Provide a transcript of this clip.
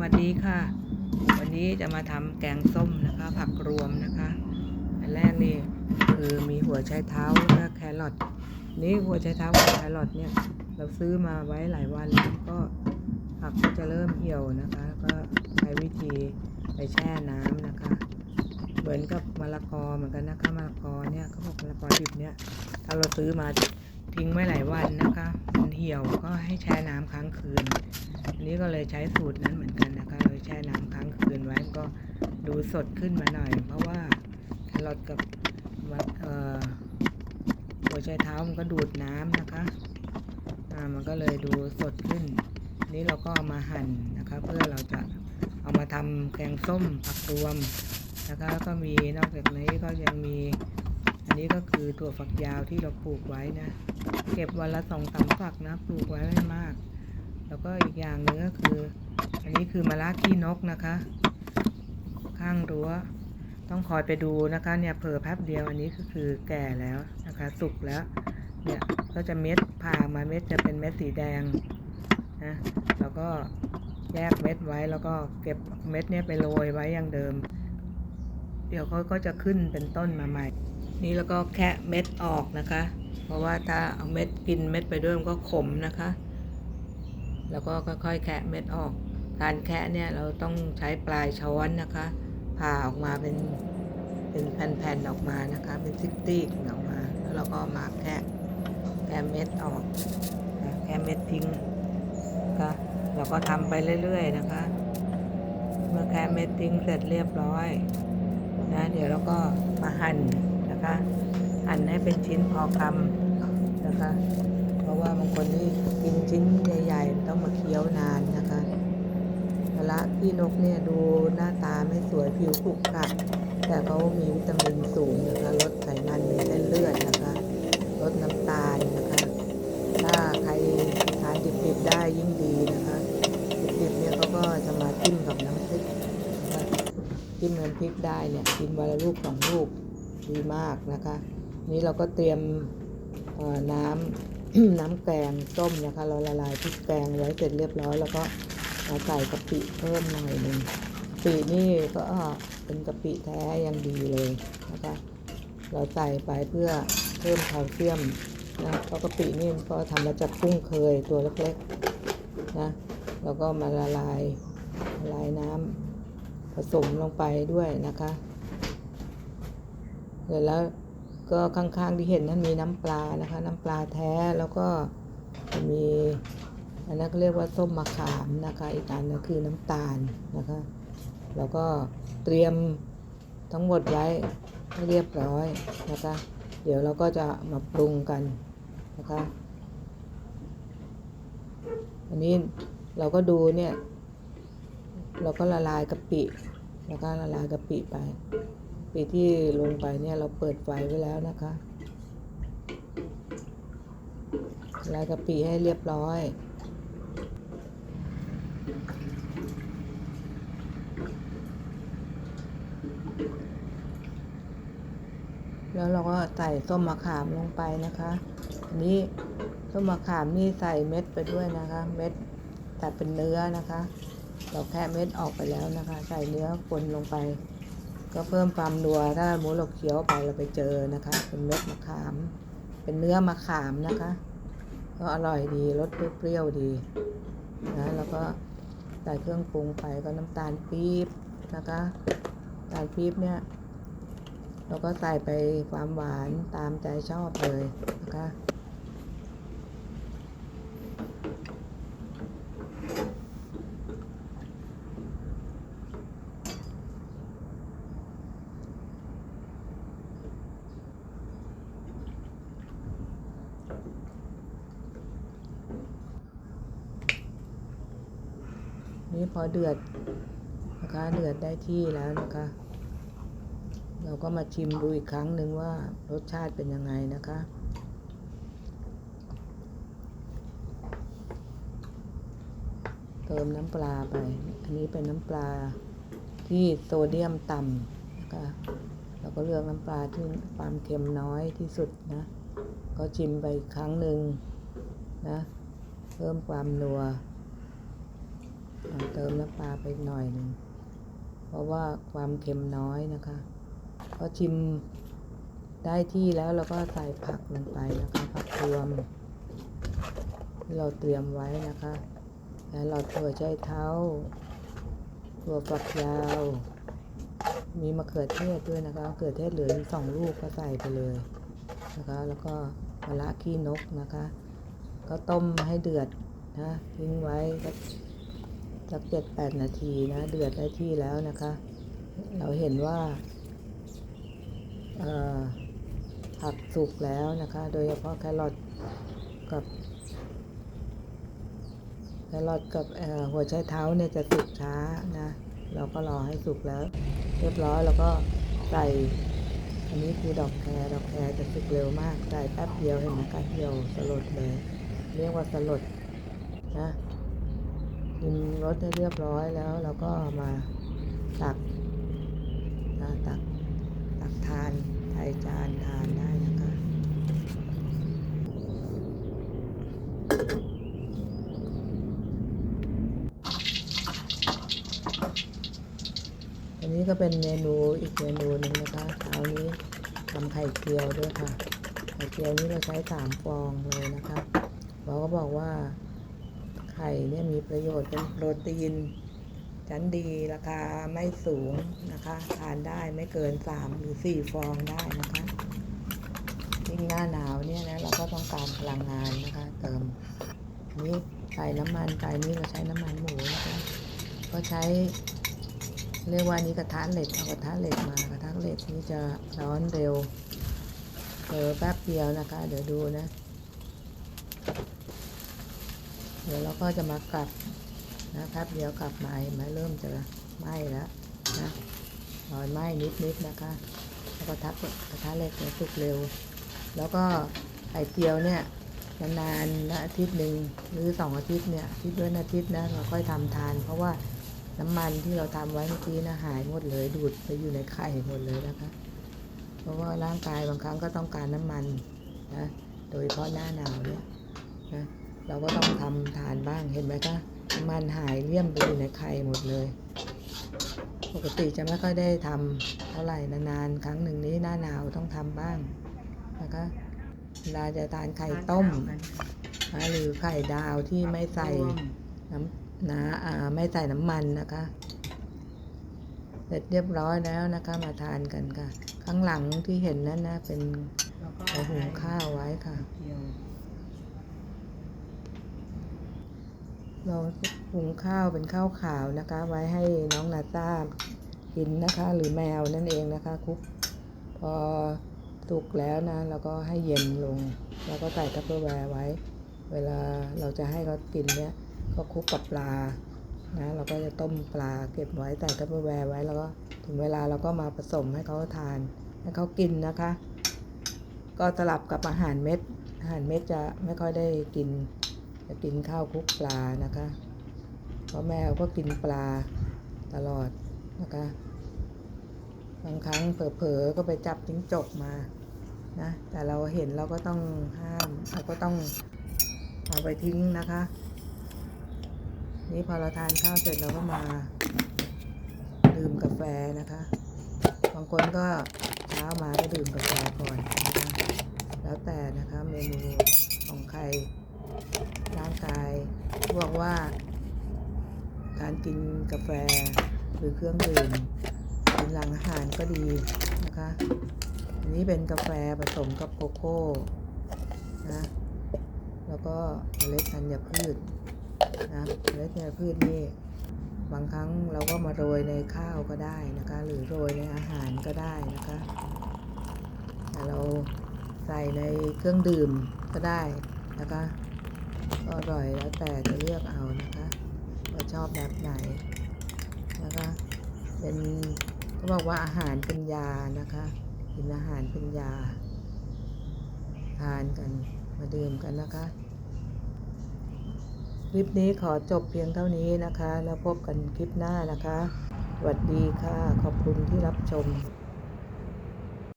วัสดีค่ะ วันนี้จะมาทำแกงส้มนะคะ ผักรวมนะคะอันแรกนี่คือมีหัวไชเท้าและแครอทนี่หัวไชเท้ากับแครอทเนี่ยเราซื้อมาไว้หลายวันแล้วก็ผักก็จะเริ่มเหี่ยวนะคะ ก็ใช้วิธีไปแช่น้ำนะคะ เหมือนกับมะละกอเหมือนกันนะคะมะละกอเนี่ยเขาบอกมะละกอดิบเนี่ยถ้าเราซื้อมา ทิ้งไว้หลายวันนะคะ มันเหี่ยวก็ให้แช่น้ำค้างคืน อันนี้ก็เลยใช้สูตรนั้นเหมือนกันนะคะเลยแช่น้ำค้างคืนไว้ก็ดูสดขึ้นมาหน่อย เพราะว่าแครอทกับเอ่อหัวไชเท้ามันก็ดูดน้ำนะคะอ่ามันก็เลยดูสดขึ้น นี้เราก็เอามาหั่นนะคะ เพื่อเราจะเอามาทำแกงส้มผักรวมนะคะก็มีนอกจากนี้ก็ยังมี อันนี้ก็คือถั่วฝักยาวที่เราปลูกไว้นะ เก็บวันละสองสามฝักนะปลูกไว้ไม่มาก แล้วก็อีกอย่างหนึ่งก็คือ อันนี้คือมะระขี้นกนะคะ ข้างรั้ว ต้องคอยไปดูนะคะ เนี่ยเผลอแป๊บเดียวอันนี้ก็คือแก่แล้วนะคะ สุกแล้ว เนี่ยก็จะเม็ดผ่ามาเม็ดจะเป็นเม็ดสีแดงนะแล้วก็แยกเม็ดไว้แล้วก็เก็บเม็ดเนี่ยไปโรยไว้อย่างเดิม เดี๋ยวเขาก็จะขึ้นเป็นต้นมาใหม่ นี่แล้วก็แคะเม็ดออกนะคะ เพราะว่าถ้าเอาเม็ดกินเม็ดไปด้วยมันก็ขมนะคะ แล้วก็ค่อยๆแคะเม็ดออก การแคะเนี่ยเราต้องใช้ปลายช้อนนะคะผ่าออกมาเป็นเป็นแผ่นๆออกมานะคะ เป็นซิกตี้ออกมา แล้วเราก็มาแคะแคะเม็ดออกแคะเม็ดทิ้งก็เราก็ทำไปเรื่อยๆนะคะ เมื่อแคะเม็ดทิ้งเสร็จเรียบร้อยนะเดี๋ยวเราก็มาหั่นนะคะ หั่นให้เป็นชิ้นพอคำนะคะ เพราะว่าบางคนนี่กินชิ้นใหญ่ๆ ต้องมาเคี้ยวนานนะคะมะระพี่นกเนี่ยดูหน้าตาไม่สวยผิวขรุขระแต่เขามีวิตามินสูงนะคะลดไขมันในเส้นเลือดนะคะลดน้ำตาลนะคะ ถ้าใครทานดิบๆได้ยิ่งดีนะคะดิบๆเนี่ยเขาก็จะมาจิ้มกับน้ำพริกจิ้มน้ำพริกได้เนี่ยกินวันละลูกสองลูกดีมากนะคะ นี่เราก็เตรียมน้ำน้ำแกงต้มนะคะ เราละลายพริกแกงไว้เสร็จเรียบร้อย แล้วก็มาใส่กะปิเพิ่มหน่อยหนึ่งกะปินี่ก็เป็นกะปิแท้อยังดีเลยนะคะเราใส่ไปเพื่อเพิ่มแคลเซียมนะเพราะกะปินี่ก็ทำมาจากกุ้งเคยตัวเล็กๆนะแล้วก็มาละลายละลายน้ำผสมลงไปด้วยนะคะเสร็จแล้ว ก็ข้างๆที่เห็นนั้นมีน้ำปลานะคะ น้ำปลาแท้แล้วก็มีอันนั้นเรียกว่าส้มมะขามนะคะ อีกอันนึงคือน้ำตาลนะคะ แล้วก็เตรียมทั้งหมดไว้ให้เรียบร้อยนะคะ เดี๋ยวเราก็จะมาปรุงกันนะคะ อันนี้เราก็ดูเนี่ย เราก็ละลายกะปิ แล้วก็ละลายกะปิไป ปีที่ลงไปเนี่ยเราเปิดไฟไว้แล้วนะคะลายกะปิให้เรียบร้อยแล้วเราก็ใส่ส้มมะขามลงไปนะคะอันนี้ส้มมะขามนี่ใส่เม็ดไปด้วยนะคะ เม็ดแต่เป็นเนื้อนะคะ เราแค่เม็ดออกไปแล้วนะคะ ใส่เนื้อคนลงไป ก็เพิ่มความนัวถ้าหมูเราเคี้ยวไปเราไปเจอนะคะ เป็นเม็ดมะขาม เป็นเนื้อมะขามนะคะ ก็อร่อยดีรสเปรี้ยวดีนะแล้วก็ใส่เครื่องปรุงไปก็น้ำตาลปี๊บนะคะน้ำตาลปี๊บเนี่ยเราก็ใส่ไปความหวานตามใจชอบเลยนะคะ นี่พอเดือดนะคะเดือดได้ที่แล้วนะคะ เราก็มาชิมดูอีกครั้งหนึ่งว่ารสชาติเป็นยังไงนะคะเติมน้ำปลาไป อันนี้เป็นน้ำปลาที่โซเดียมต่ำนะคะ เราก็เลือกน้ำปลาที่ความเค็มน้อยที่สุดนะ ก็ชิมไปอีกครั้งหนึ่งนะ เพิ่มความนัว เติมน้ำปลาไปหน่อยหนึ่งเพราะว่าความเค็มน้อยนะคะพอชิมได้ที่แล้วเราก็ใส่ผักลงไปนะคะผักรวมที่เราเตรียมไว้นะคะ แล้วเราถั่วไชเท้าถั่วฝักยาว มีมะเขือเทศด้วยนะคะมะเขือเทศเหลืออยู่สองลูกก็ใส่ไปเลยนะคะ แล้วก็มะระขี้นกนะคะ ก็ต้มให้เดือดนะทิ้งไว้สัก สักเจ็ดแปดนาทีนะ เดือดได้ที่แล้วนะคะ เราเห็นว่าผักสุกแล้วนะคะ โดยเฉพาะแครอทกับแครอทกับหัวไชเท้าเนี่ยจะสุกช้านะ เราก็รอให้สุกแล้ว เรียบร้อยแล้วก็ใส่อันนี้คือดอกแครดอกแครจะสุกเร็วมากใส่แป๊บเดียวเห็นไหมคะเดียวสลดเลย เรียกว่าสลดนะ กินรสได้เรียบร้อยแล้วเราก็มาตักตักตักทานใส่จานทานได้นะคะอันนี้ก็เป็นเมนูอีกเมนูหนึ่งนะคะเช้านี้ทำไข่เจียวด้วยค่ะ ไข่เจียวนี้เราใช้สามฟองเลยนะคะเราก็บอกว่า ไข่เนี่ยมีประโยชน์เป็นโปรตีน ชั้นดีราคาไม่สูงนะคะ ทานได้ไม่เกินสามหรือสี่ฟองได้นะคะยิ่งหน้าหนาวเนี่ยนะเราก็ต้องการพลังงานนะคะ เติมนี่ใส่น้ำมันไปนี่เราใช้น้ำมันหมูนะคะก็ใช้เรียกว่านี้กระทะเหล็กเอากระทะเหล็กมากระทะเหล็กนี้จะร้อนเร็วเผลอแป๊บเดียวนะคะ เดี๋ยวดูนะ เดี๋ยวเราก็จะมากลับนะแป๊บเดี๋ยวกลับมาเห็นไหมเริ่มจะไหม้แล้วนะรอยไหม้นิดๆนะคะแล้วกระทะกระทะเล็กเนี่ยสุกเร็ว แล้วก็ไข่เจียวเนี่ยนานๆนะอาทิตย์หนึ่งหรือสองอาทิตย์เนี่ยอาทิตย์ด้วยอาทิตย์นะเราค่อยทำทาน เพราะว่าน้ำมันที่เราทำไว้เมื่อกี้นะหายหมดเลยดูดไปอยู่ในไข่หมดเลยนะคะ เพราะว่าร่างกายบางครั้งก็ต้องการน้ำมันนะโดยเฉพาะหน้าหนาวเนี่ยนะ เราก็ต้องทำทานบ้างเห็นไหมคะน้ำมันหายเลี่ยมไปอยู่ในไข่หมดเลย ปกติจะไม่ค่อยได้ทำเท่าไหร่นานๆครั้งหนึ่งนี้หน้าหนาวต้องทำบ้างนะคะเวลาจะทานไข่ต้มนะหรือไข่ดาวที่ไม่ใส่น้ำนะอ่าไม่ใส่น้ำมันนะคะ เสร็จเรียบร้อยแล้วนะคะมาทานกันค่ะ ข้างหลังที่เห็นนั่นนะเป็นเราหุงข้าวไว้ค่ะ เราหุงข้าวเป็นข้าวขาวนะคะ ไว้ให้น้องนาซากินนะคะ หรือแมวนั่นเองนะคะคลุกพอสุกแล้วนะเราก็ให้เย็นลง แล้วก็ใส่ทัพเปอร์แวร์ไว้ เวลาเราจะให้เขากินเนี่ยก็คลุกกับปลานะเราก็จะต้มปลาเก็บไว้ใส่ทัพเปอร์แวร์ไว้แล้วก็ถึงเวลาเราก็มาผสมให้เขาทานให้เขากินนะคะ ก็สลับกับอาหารเม็ดอาหารเม็ดจะไม่ค่อยได้กิน จะกินข้าวคลุกปลานะคะ เพราะแมวก็กินปลาตลอดนะคะ บางครั้งเผลอๆก็ไปจับจิ้งจกมานะแต่เราเห็นเราก็ต้องห้ามเราก็ต้องเอาไปทิ้งนะคะ นี่พอเราทานข้าวเสร็จเราก็มาดื่มกาแฟนะคะ บางคนก็เช้ามาก็ดื่มกาแฟก่อนนะคะแล้วแต่นะคะเมนูของใคร บอกว่า การกินกาแฟหรือเครื่องดื่มกินหลังอาหารก็ดีนะคะอันนี้เป็นกาแฟผสมกับโกโก้นะแล้วก็เมล็ดธัญพืชนะเมล็ดธัญพืชนี่บางครั้งเราก็มาโรยในข้าวก็ได้นะคะ หรือโรยในอาหารก็ได้นะคะแต่เราใส่ในเครื่องดื่มก็ได้นะคะ อร่อยแล้วแต่จะเลือกเอานะคะว่าชอบแบบไหนนะคะเป็นเขาบอกว่าอาหารเป็นยานะคะกินอาหารเป็นยา ทานกันมาดื่มกันนะคะ คลิปนี้ขอจบเพียงเท่านี้นะคะ แล้วพบกันคลิปหน้านะคะสวัสดีค่ะ ขอบคุณที่รับชม